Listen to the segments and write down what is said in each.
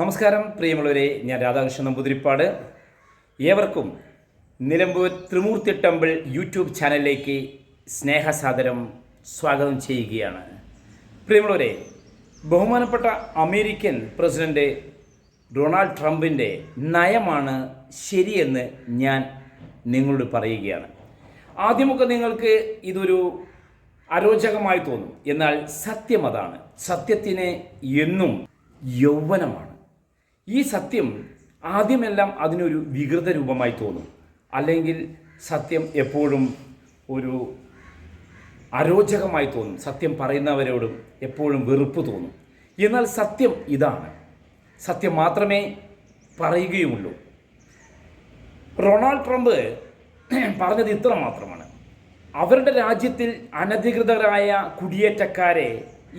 നമസ്കാരം പ്രിയമുള്ളവരെ. ഞാൻ രാധാകൃഷ്ണൻ നമ്പൂതിരിപ്പാട്. ഏവർക്കും നിലമ്പൂർ ത്രിമൂർത്തി ടെമ്പിൾ യൂട്യൂബ് ചാനലിലേക്ക് സ്നേഹസാദരം സ്വാഗതം ചെയ്യുകയാണ്. പ്രിയമുള്ളവരെ ബഹുമാനപ്പെട്ട അമേരിക്കൻ പ്രസിഡന്റ് ഡൊണാൾഡ് ട്രംപിന്റെ നയമാണ് ശരിയെന്ന് ഞാൻ നിങ്ങളോട് പറയുകയാണ്. ആദ്യമൊക്കെ നിങ്ങൾക്ക് ഇതൊരു അരോചകമായി തോന്നും. എന്നാൽ സത്യം അതാണ്. സത്യത്തിന് എന്നും യൗവനമാണ്. ഈ സത്യം ആദ്യമെല്ലാം അതിനൊരു വികൃത രൂപമായി തോന്നും. അല്ലെങ്കിൽ സത്യം എപ്പോഴും ഒരു അരോചകമായി തോന്നും. സത്യം പറയുന്നവരോടും എപ്പോഴും വെറുപ്പ് തോന്നും. എന്നാൽ സത്യം ഇതാണ്. സത്യം മാത്രമേ പറയുകയുമുള്ളൂ റൊണാൾഡ് ട്രംപ് പറഞ്ഞത് ഇത്ര മാത്രമാണ്. അവരുടെ രാജ്യത്തിൽ അനധികൃതരായ കുടിയേറ്റക്കാരെ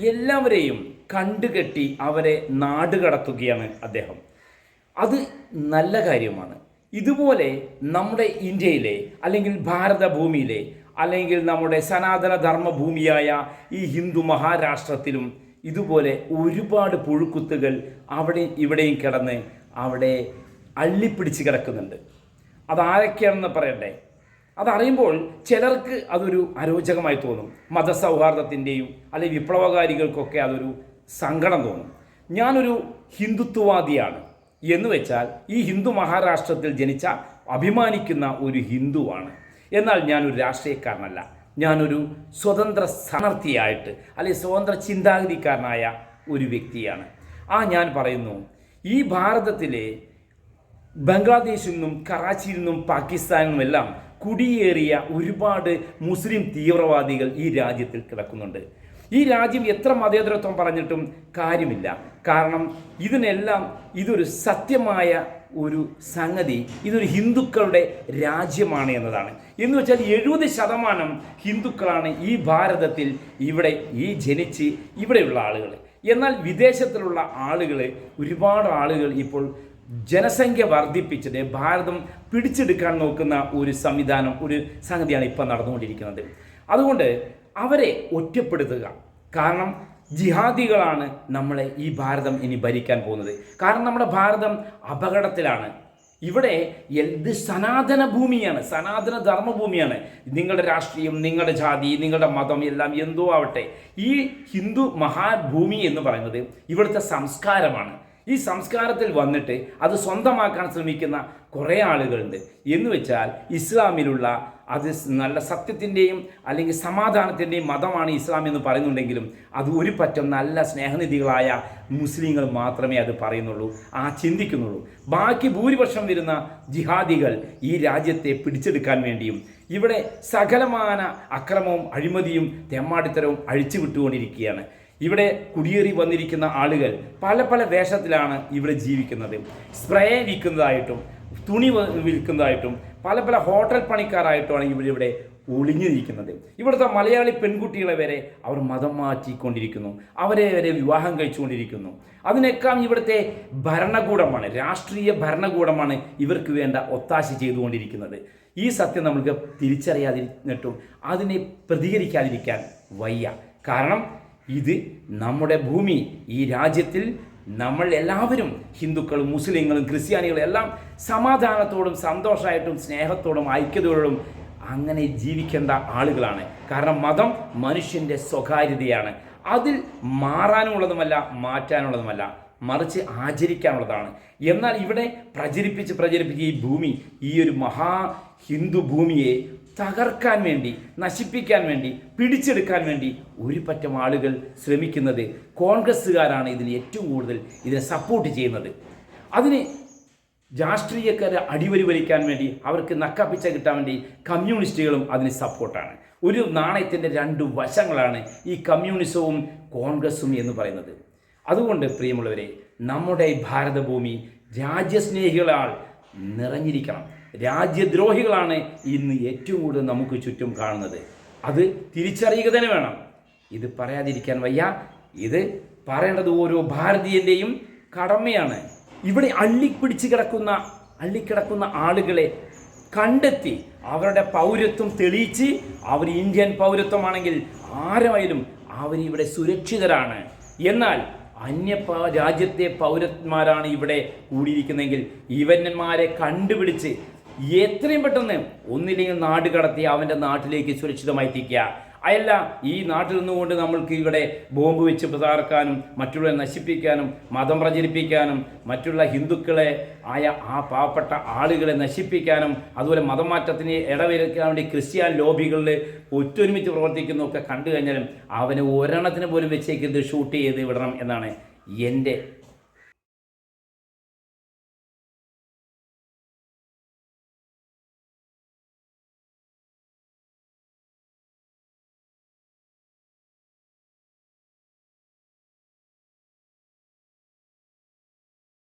എല്ലാവരെയും കണ്ടുകെട്ടി അവരെ നാടുകടത്തുകയാണ് അദ്ദേഹം. അത് നല്ല കാര്യമാണ്. ഇതുപോലെ നമ്മുടെ ഇന്ത്യയിലെ അല്ലെങ്കിൽ ഭാരത ഭൂമിയിലെ അല്ലെങ്കിൽ നമ്മുടെ സനാതന ധർമ്മ ഭൂമിയായ ഈ ഹിന്ദു മഹാരാഷ്ട്രത്തിലും ഇതുപോലെ ഒരുപാട് പുഴുക്കുത്തുകൾ അവിടെ ഇവിടെയും കിടന്ന് അവിടെ അള്ളിപ്പിടിച്ച് കിടക്കുന്നുണ്ട്. അതാരൊക്കെയാണെന്ന് പറയട്ടെ? അതറിയുമ്പോൾ ചിലർക്ക് അതൊരു അരോചകമായി തോന്നും. മതസൗഹാർദ്ദത്തിന്റെയും അല്ലെങ്കിൽ വിപ്ലവകാരികൾക്കൊക്കെ അതൊരു സങ്കടം തോന്നും. ഞാനൊരു ഹിന്ദുത്വവാദിയാണ്. എന്ന് വെച്ചാൽ ഈ ഹിന്ദു മഹാരാഷ്ട്രത്തിൽ ജനിച്ച അഭിമാനിക്കുന്ന ഒരു ഹിന്ദുവാണ്. എന്നാൽ ഞാനൊരു രാഷ്ട്രീയക്കാരനല്ല. ഞാനൊരു സ്വതന്ത്ര സ്ഥാനാർത്ഥിയായിട്ട് അല്ലെങ്കിൽ സ്വതന്ത്ര ചിന്താഗതിക്കാരനായ ഒരു വ്യക്തിയാണ്. ആ ഞാൻ പറയുന്നു ഈ ഭാരതത്തിലെ ബംഗ്ലാദേശിൽ നിന്നും കറാച്ചിയിൽ നിന്നും പാകിസ്ഥാനിൽ നിന്നുമെല്ലാം കുടിയേറിയ ഒരുപാട് മുസ്ലിം തീവ്രവാദികൾ ഈ രാജ്യത്തിൽ കിടക്കുന്നുണ്ട്. ഈ രാജ്യം എത്ര മതേതരത്വം പറഞ്ഞിട്ടും കാര്യമില്ല. കാരണം ഇതിനെല്ലാം ഇതൊരു സത്യമായ ഒരു സംഗതി ഇതൊരു ഹിന്ദുക്കളുടെ രാജ്യമാണ് എന്നതാണ്. എന്ന് വെച്ചാൽ എഴുപത് ശതമാനം ഹിന്ദുക്കളാണ് ഈ ഭാരതത്തിൽ ഇവിടെ ഈ ജനിച്ച് ഇവിടെയുള്ള ആളുകൾ എന്നാൽ വിദേശത്തിലുള്ള ആളുകൾ ഒരുപാട് ആളുകൾ ഇപ്പോൾ ജനസംഖ്യ വർദ്ധിപ്പിച്ചിട്ട് ഭാരതം പിടിച്ചെടുക്കാൻ നോക്കുന്ന ഒരു സംവിധാനം ഒരു സംഗതിയാണ് ഇപ്പം നടന്നുകൊണ്ടിരിക്കുന്നത്. അതുകൊണ്ട് അവരെ ഒറ്റപ്പെടുത്തുക. കാരണം ജിഹാദികളാണ് നമ്മളെ ഈ ഭാരതം ഇനി ഭരിക്കാൻ പോകുന്നത്. കാരണം നമ്മുടെ ഭാരതം അപകടത്തിലാണ്. ഇവിടെ എന്ത് സനാതന ഭൂമിയാണ് സനാതന ധർമ്മഭൂമിയാണ് നിങ്ങളുടെ രാഷ്ട്രീയം നിങ്ങളുടെ ജാതി നിങ്ങളുടെ മതം എല്ലാം എന്തോ ആവട്ടെ. ഈ ഹിന്ദു മഹാഭൂമി എന്ന് പറയുന്നത് ഇവിടുത്തെ സംസ്കാരമാണ്. ഈ സംസ്കാരത്തിൽ വന്നിട്ട് അത് സ്വന്തമാക്കാൻ ശ്രമിക്കുന്ന കുറേ ആളുകളുണ്ട്. എന്ന് വെച്ചാൽ ഇസ്ലാമിലുള്ള അത് നല്ല സത്യത്തിന്റെയും അല്ലെങ്കിൽ സമാധാനത്തിന്റെയും മതമാണ് ഇസ്ലാം എന്ന് പറയുന്നുണ്ടെങ്കിലും അത് ഒരു പറ്റം നല്ല സ്നേഹനിധികളായ മുസ്ലിങ്ങൾ മാത്രമേ അത് പറയുന്നുള്ളൂ ആ ചിന്തിക്കുന്നുള്ളൂ. ബാക്കി ഭൂരിപക്ഷം വരുന്ന ജിഹാദികൾ ഈ രാജ്യത്തെ പിടിച്ചെടുക്കാൻ വേണ്ടിയും ഇവിടെ സകലമാന അക്രമവും അഴിമതിയും തെമ്മാടിത്തരവും അഴിച്ചു വിട്ടുകൊണ്ടിരിക്കുകയാണ് കുടിയേറി വന്നിരിക്കുന്ന ആളുകൾ പല പല വേഷത്തിലാണ് ഇവിടെ ജീവിക്കുന്നത്. സ്പ്രേ വിൽക്കുന്നതായിട്ടും തുണി വിൽക്കുന്നതായിട്ടും പല പല ഹോട്ടൽ പണിക്കാരായിട്ടുമാണ് ഇവരിവിടെ ഒളിഞ്ഞിരിക്കുന്നത്. ഇവിടുത്തെ മലയാളി പെൺകുട്ടികളെ വരെ അവർ മതം മാറ്റിക്കൊണ്ടിരിക്കുന്നു. അവരെ വരെ വിവാഹം കഴിച്ചുകൊണ്ടിരിക്കുന്നു. അതിനേക്കാം ഇവിടുത്തെ ഭരണകൂടമാണ് രാഷ്ട്രീയ ഭരണകൂടമാണ് ഇവർക്ക് വേണ്ട ഒത്താശ ചെയ്തുകൊണ്ടിരിക്കുന്നത്. ഈ സത്യം നമ്മൾക്ക് തിരിച്ചറിയാതിരുന്നിട്ടും അതിനെ പ്രതികരിക്കാതിരിക്കാൻ വയ്യ. കാരണം ഇത് നമ്മുടെ ഭൂമി ഈ രാജ്യത്തിൽ നമ്മൾ എല്ലാവരും ഹിന്ദുക്കളും മുസ്ലിങ്ങളും ക്രിസ്ത്യാനികളും എല്ലാം സമാധാനത്തോടും സന്തോഷമായിട്ടും സ്നേഹത്തോടും ഐക്യതയോടും അങ്ങനെ ജീവിക്കേണ്ട ആളുകളാണ്. കാരണം മതം മനുഷ്യന്റെ സ്വകാര്യതയാണ്. അതിൽ മാറാനുള്ളതുമല്ല മാറ്റാനുള്ളതുമല്ല മറിച്ച് ആചരിക്കാനുള്ളതാണ്. എന്നാൽ ഇവിടെ പ്രചരിപ്പിച്ച് പ്രചരിപ്പിച്ച് ഈ ഭൂമി ഈ ഒരു മഹാ ഹിന്ദു ഭൂമിയെ തകർക്കാൻ വേണ്ടി നശിപ്പിക്കാൻ വേണ്ടി പിടിച്ചെടുക്കാൻ വേണ്ടി ഒരു പറ്റം ആളുകൾ ശ്രമിക്കുന്നത് കോൺഗ്രസ്സുകാരാണ് ഇതിന് ഏറ്റവും കൂടുതൽ ഇതിനെ സപ്പോർട്ട് ചെയ്യുന്നത്. അതിന് രാഷ്ട്രീയക്കാരെ അടിവരി വലിക്കാൻ വേണ്ടി അവർക്ക് നക്കപ്പിച്ച കിട്ടാൻ വേണ്ടി കമ്മ്യൂണിസ്റ്റുകളും അതിന് സപ്പോർട്ടാണ് ഒരു നാണയത്തിന്റെ രണ്ട് വശങ്ങളാണ് ഈ കമ്മ്യൂണിസവും കോൺഗ്രസ്സും എന്ന് പറയുന്നത്. അതുകൊണ്ട് പ്രിയമുള്ളവരെ നമ്മുടെ ഭാരതഭൂമി രാജ്യസ്നേഹികളാൽ നിറഞ്ഞിരിക്കണം. രാജ്യദ്രോഹികളാണ് ഇന്ന് ഏറ്റവും കൂടുതൽ നമുക്ക് ചുറ്റും കാണുന്നത്. അത് തിരിച്ചറിയുക തന്നെ വേണം. ഇത് പറയാതിരിക്കാൻ വയ്യ. ഇത് പറയേണ്ടത് ഓരോ ഭാരതീയന്റെയും കടമയാണ്. ഇവിടെ അള്ളിപ്പിടിച്ച് കിടക്കുന്ന അള്ളിക്കിടക്കുന്ന ആളുകളെ കണ്ടെത്തി അവരുടെ പൗരത്വം തെളിയിച്ച് അവർ ഇന്ത്യൻ പൗരത്വമാണെങ്കിൽ ആരായാലും അവരിവിടെ സുരക്ഷിതരാണ്. എന്നാൽ അന്യ രാജ്യത്തെ പൗരന്മാരാണ് ഇവിടെ കൂടിയിരിക്കുന്നതെങ്കിൽ ഇവന്മാരെ കണ്ടുപിടിച്ച് എത്രയും പെട്ടെന്ന് ഒന്നില്ലെങ്കിൽ നാട് കടത്തി അവന്റെ നാട്ടിലേക്ക് സുരക്ഷിതമായി എത്തിക്കുക അയല്ല ഈ നാട്ടിൽ നിന്നുകൊണ്ട് നമ്മൾക്ക് ഇവിടെ ബോംബ് വെച്ച് പിതാർക്കാനും മറ്റുള്ളവരെ നശിപ്പിക്കാനും മതം പ്രചരിപ്പിക്കാനും മറ്റുള്ള ഹിന്ദുക്കളെ ആയ ആ പാവപ്പെട്ട ആളുകളെ നശിപ്പിക്കാനും അതുപോലെ മതമാറ്റത്തിന് ഇടവരുത്താൻ വേണ്ടി ക്രിസ്ത്യൻ ലോബികളിൽ ഒറ്റൊരുമിച്ച് പ്രവർത്തിക്കുന്നതൊക്കെ കണ്ടു കഴിഞ്ഞാലും അവന് ഒരെണ്ണത്തിന് പോലും വെച്ചേക്കരുത് ഷൂട്ട് ചെയ്ത് വിടണം എന്നാണ് എന്റെ